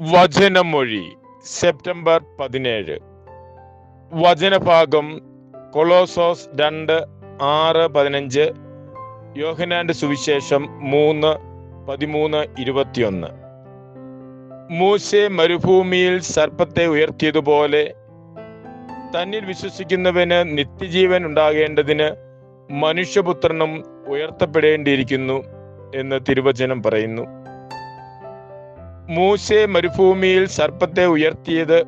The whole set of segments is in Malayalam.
വചനമൊഴി സെപ്റ്റംബർ പതിനേഴ്. വചനഭാഗം കൊളോസോസ് രണ്ട് ആറ് പതിനഞ്ച് യോഹനാന്റെ സുവിശേഷം മൂന്ന് പതിമൂന്ന് ഇരുപത്തിയൊന്ന്. മൂശെ മരുഭൂമിയിൽ സർപ്പത്തെ ഉയർത്തിയതുപോലെ തന്നിൽ വിശ്വസിക്കുന്നവന് നിത്യജീവൻ ഉണ്ടാകേണ്ടതിന് മനുഷ്യപുത്രനും ഉയർത്തപ്പെടേണ്ടിയിരിക്കുന്നു എന്ന് തിരുവചനം പറയുന്നു. മൂശെ മരുഭൂമിയിൽ സർപ്പത്തെ ഉയർത്തിയത്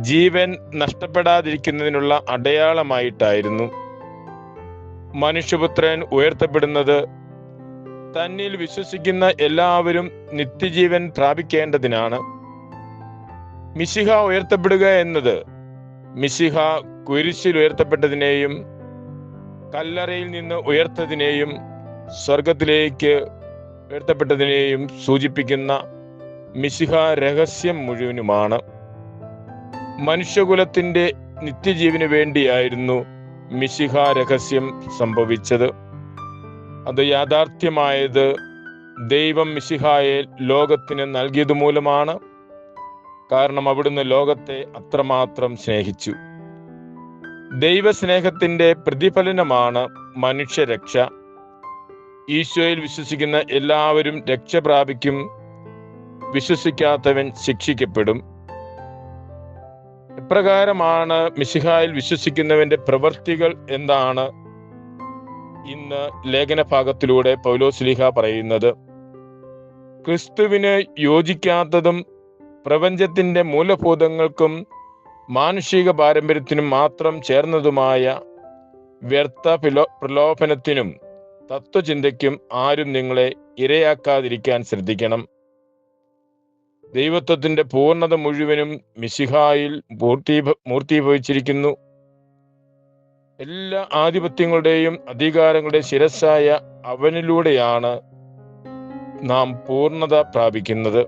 ജീവൻ നഷ്ടപ്പെടാതിരിക്കുന്നതിനുള്ള അടയാളമായിട്ടായിരുന്നു. മനുഷ്യപുത്രൻ ഉയർത്തപ്പെടുന്നത് തന്നിൽ വിശ്വസിക്കുന്ന എല്ലാവരും നിത്യജീവൻ പ്രാപിക്കേണ്ടതിനാണ്. മിശിഹ ഉയർത്തപ്പെടുക എന്നത് മിശിഹ കുരിശിൽ ഉയർത്തപ്പെട്ടതിനെയും കല്ലറയിൽ നിന്ന് ഉയർത്തതിനെയും സ്വർഗത്തിലേക്ക് ഉയർത്തപ്പെട്ടതിനെയും സൂചിപ്പിക്കുന്ന മിശിഹ രഹസ്യം മുഴുവനുമാണ്. മനുഷ്യകുലത്തിന്റെ നിത്യജീവന് വേണ്ടിയായിരുന്നു മിശിഹ രഹസ്യം സംഭവിച്ചത്. അത് യാഥാർത്ഥ്യമായത് ദൈവം മിശിഹായെ ലോകത്തിന് നൽകിയത് മൂലമാണ്. കാരണം അവിടുന്ന് ലോകത്തെ അത്രമാത്രം സ്നേഹിച്ചു. ദൈവസ്നേഹത്തിന്റെ പ്രതിഫലനമാണ് മനുഷ്യരക്ഷ. ഈശോയിൽ വിശ്വസിക്കുന്ന എല്ലാവരും രക്ഷ പ്രാപിക്കും വിശ്വസിക്കാത്തവൻ ശിക്ഷിക്കപ്പെടും. എപ്രകാരമാണ് മിശിഹായിൽ വിശ്വസിക്കുന്നവന്റെ പ്രവൃത്തികൾ എന്താണ്? ഇന്ന് ലേഖന ഭാഗത്തിലൂടെ പൗലോസ്ലിഹ പറയുന്നത് ക്രിസ്തുവിന് യോജിക്കാത്തതും പ്രപഞ്ചത്തിന്റെ മൂലഭൂതങ്ങൾക്കും മാനുഷിക പാരമ്പര്യത്തിനും മാത്രം ചേർന്നതുമായ വ്യർത്ഥ പ്രലോ പ്രലോഭനത്തിനും തത്വചിന്തയ്ക്കും ആരും നിങ്ങളെ ഇരയാക്കാതിരിക്കാൻ ശ്രദ്ധിക്കണം. ദൈവത്വത്തിന്റെ പൂർണത മുഴുവനും മിശിഹായിൽ പൂർത്തി മൂർത്തീഭവിച്ചിരിക്കുന്നു. എല്ലാ ആധിപത്യങ്ങളുടെയും അധികാരങ്ങളുടെയും ശിരസ്സായ അവനിലൂടെയാണ് നാം പൂർണത പ്രാപിക്കുന്നത്.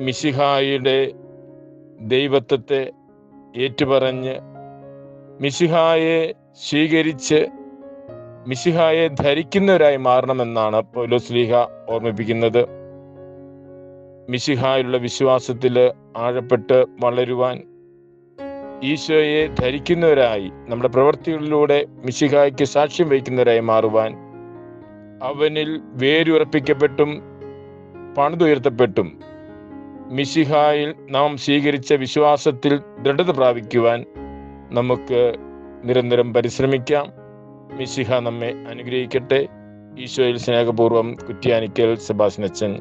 മിശിഹായുടെ ദൈവത്വത്തെ ഏറ്റുപറഞ്ഞ് മിശിഹായെ സ്വീകരിച്ച് മിശിഹായെ ധരിക്കുന്നവരായി മാറണമെന്നാണ് പൗലോസ്ലീഹ ഓർമ്മിപ്പിക്കുന്നത്. മിശിഹായുള്ള വിശ്വാസത്തിൽ ആഴപ്പെട്ട് വളരുവാൻ ഈശോയെ ധരിക്കുന്നവരായി നമ്മുടെ പ്രവൃത്തികളിലൂടെ മിശിഹായ്ക്ക് സാക്ഷ്യം വഹിക്കുന്നവരായി മാറുവാൻ അവനിൽ വേരുറപ്പിക്കപ്പെട്ടും പണിതുയർത്തപ്പെട്ടും മിശിഹായിൽ നാം സ്വീകരിച്ച വിശ്വാസത്തിൽ ദൃഢത പ്രാപിക്കുവാൻ നമുക്ക് നിരന്തരം പരിശ്രമിക്കാം. മിശിഹ നമ്മെ അനുഗ്രഹിക്കട്ടെ. ഈശോയിൽ സ്നേഹപൂർവം കുറ്റ്യാനിക്കൽ സെബാസ്നച്ചൻ